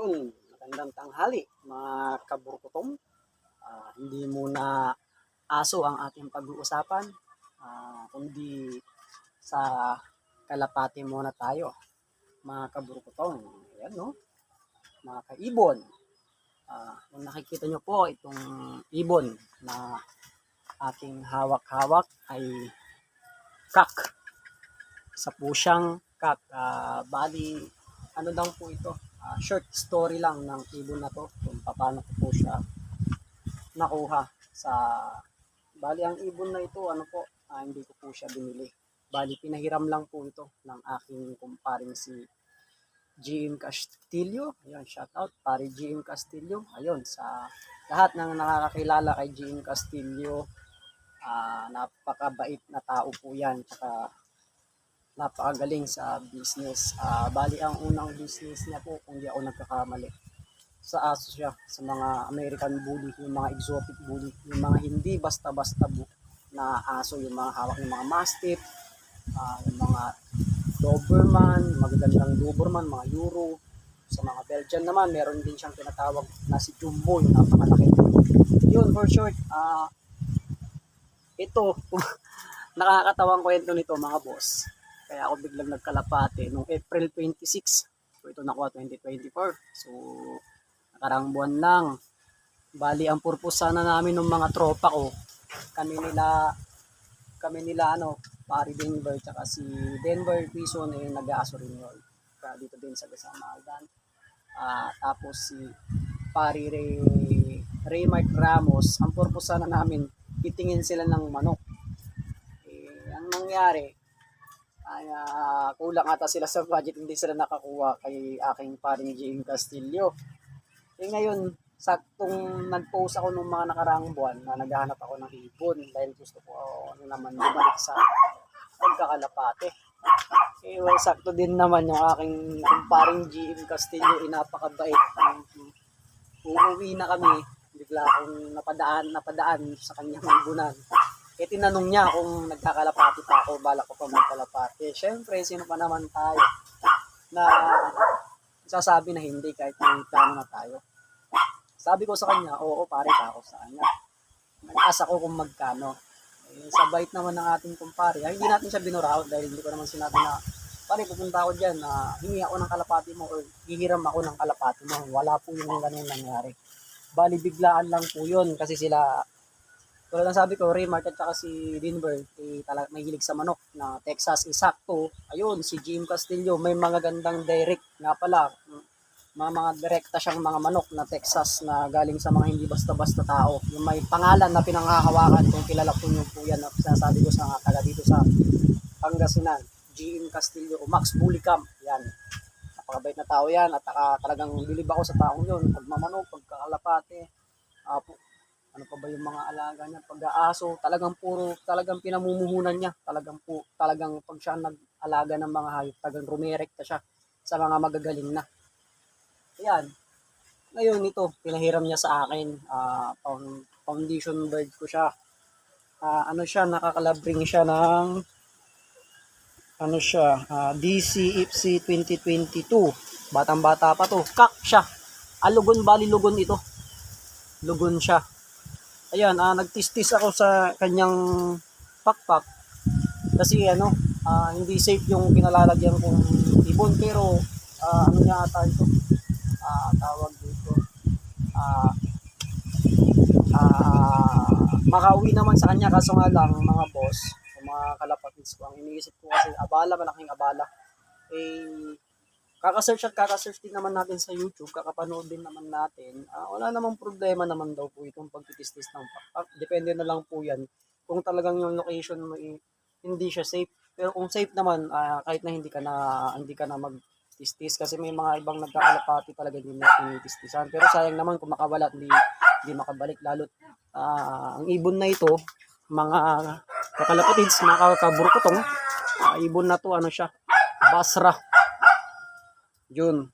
Yun, magandang tanghali mga kaburkutong. Ah, hindi muna aso ang ating pag-uusapan, ah, kundi sa kalapati muna tayo. Mga kaburkutong, ayan no, mga kaibon. Ah, kung nakikita nyo po itong ibon na aking hawak-hawak ay kak. Sa pusyang kak. Ah, bali, ano lang po ito, ah, short story lang ng ibon na to kung paano ko po siya nakuha sa bali ang ibon na ito ano po ah, hindi ko po siya binili. Bali pinahiram lang po ito ng aking kumparing si GM Castillo. Ayun shout out pare GM Castillo. Ayun sa lahat ng nakakakilala kay GM Castillo ah, napakabait na tao po yan tsaka napakagaling sa business. Ah, bali ang unang business niya po, kung di ako nagkakamali, sa aso siya, sa mga American bully, yung mga exotic bully, yung mga hindi basta-basta na aso, yung mga hawak ng mga mastiff, ah, yung mga Doberman, magagandang Doberman, mga Euro, sa mga Belgian naman, meron din siyang tinatawag na si Jumbo, yung napakalaki. Yun, for short, ah, ito, nakakatawang kwento nito mga boss. Kaya ako biglang nagkalapate nung April 26. So ito nakuha 2024. So nakarang buwan lang. Bali ang purpose sana namin ng mga tropa ko. Kami nila kami nila ano, pari Denver tsaka si Denver Quezon eh nag-aaso rin yun. Kaya dito din sa Gasamaldan. Ah, tapos si pari Ray, Ray Mark Ramos, ang purpose sana namin, titingin sila ng manok. Eh, ang nangyari, ay ah, kulang ata sila sa budget, hindi sila nakakuha kay aking paring Jim Castillo. Eh ngayon, saktong nag-post ako nung mga nakaraang buwan na naghahanap ako ng ibon dahil gusto ko ano naman bumalik sa pagkakalapate. Eh well, sakto din naman yung aking kumparing GM Castillo, inapakabait. Uuwi na kami, bigla akong napadaan, napadaan sa kanyang ibunan. Eh, tinanong niya kung nagkakalapati pa ako, balak ko pa magkalapati. Siyempre, sino pa naman tayo na sasabi na hindi kahit may plano na tayo. Sabi ko sa kanya, oo, pare ka ako sa kanya. Nag-asa ko kung magkano. Eh, sa bait naman ng ating kumpare, ay, hindi natin siya binuraot dahil hindi ko naman sinabi na, pare, pupunta ako dyan, na hingi ako ng kalapati mo or hihiram ako ng kalapati mo. Wala po yung ganun nangyari. Bali, biglaan lang po yun kasi sila tulad ng sabi ko, Raymart at saka si Denver, eh, talag, may hilig sa manok na Texas isakto. Ayun, si Jim Castillo, may mga gandang direct nga pala. Mga mga direkta siyang mga manok na Texas na galing sa mga hindi basta-basta tao. Yung may pangalan na pinanghahawakan kung kilala po niyo po yan na sinasabi ko sa mga taga dito sa Pangasinan. Jim Castillo o Max Bulicam. Yan. Napakabait na tao yan at saka talagang bilib ako sa taong yun. Pagmamanok, pagkakalapate, uh, ano pa ba yung mga alaga niya, pag-aaso, talagang puro, talagang pinamumuhunan niya, talagang po, talagang pag siya nag-alaga ng mga hayop, talagang rumirekta siya sa mga magagaling na. Ayan. Ngayon ito, pinahiram niya sa akin, ah, found- foundation bird ko siya. Ah, ano siya, nakakalabring siya ng ano siya, ah, DC IPSI 2022. Batang-bata pa to. Kak siya. Alugon, bali lugon ito. Lugon siya ayan, ah, nagtistis ako sa kanyang pakpak. Kasi ano, ah, hindi safe yung pinalalagyan kong ibon. Pero ah, ano niya ata ito? Ah, tawag dito. Ah, ah, makauwi naman sa kanya. Kaso nga lang mga boss mga kalapatids ko ang iniisip ko kasi abala malaking abala. Eh kakasearch at kakasearch din naman natin sa YouTube, kakapanood din naman natin, ah, wala namang problema naman daw po itong pagtitistis ng pakpak. Depende na lang po yan kung talagang yung location mo hindi siya safe. Pero kung safe naman, ah, kahit na hindi ka na hindi ka na magtistis kasi may mga ibang nagkakalapati talaga hindi na tinitistisan. Pero sayang naman kung makawala hindi, hindi makabalik lalo ang ibon na ito, mga kakalapatids, mga kaburkutong, ah, ibon na to ano siya, Basra yun.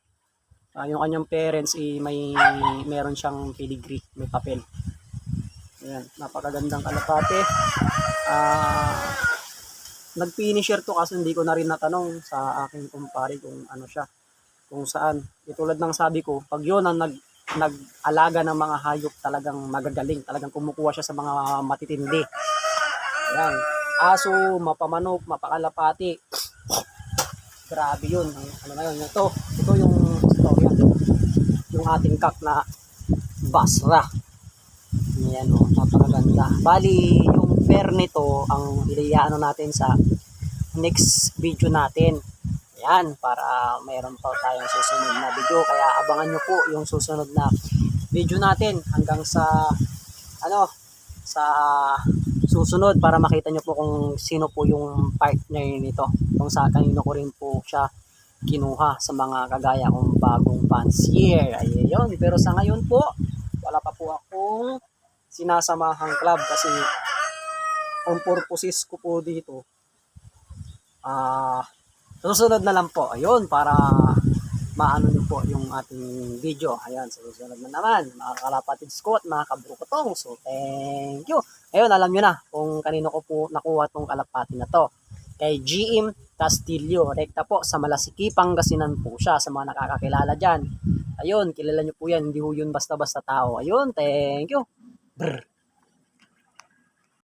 Uh, yung kanyang parents eh, may meron siyang pedigree, may papel. Ayan, napakagandang kalapate. Ah, nag-finisher to kasi hindi ko na rin natanong sa aking kumpare kung ano siya. Kung saan, itulad ng sabi ko, pag yun ang nag, nag-alaga ng mga hayop talagang magagaling. Talagang kumukuha siya sa mga matitindi. Ayan. Aso, mapamanok, mapakalapati. Grabe yun. Ano na yun. Ito, ito yung storya. Yung ating kak na Basra. Yan o, napakaganda. Bali, yung pair nito, ang iliyaano natin sa next video natin. Ayan, para mayroon pa tayong susunod na video. Kaya abangan nyo po yung susunod na video natin hanggang sa, ano, sa susunod para makita nyo po kung sino po yung partner nito. Kung sa kanino ko rin po siya kinuha sa mga kagaya kong bagong fancier. Ayun, pero sa ngayon po, wala pa po akong sinasamahang club kasi ang purposes ko po dito ah susunod na lang po ayun para maano nyo po yung ating video. Ayan sa susunod na naman. Mga kalapatids ko at mga kabrukotong. So thank you. Ayun alam nyo na kung kanino ko po nakuha tong kalapati na to. Kay GM Castillo rekta po sa Malasiki Pangasinan po siya sa mga nakakakilala dyan. Ayun kilala nyo po yan. Hindi ho yun basta basta tao. Ayun thank you. Brr.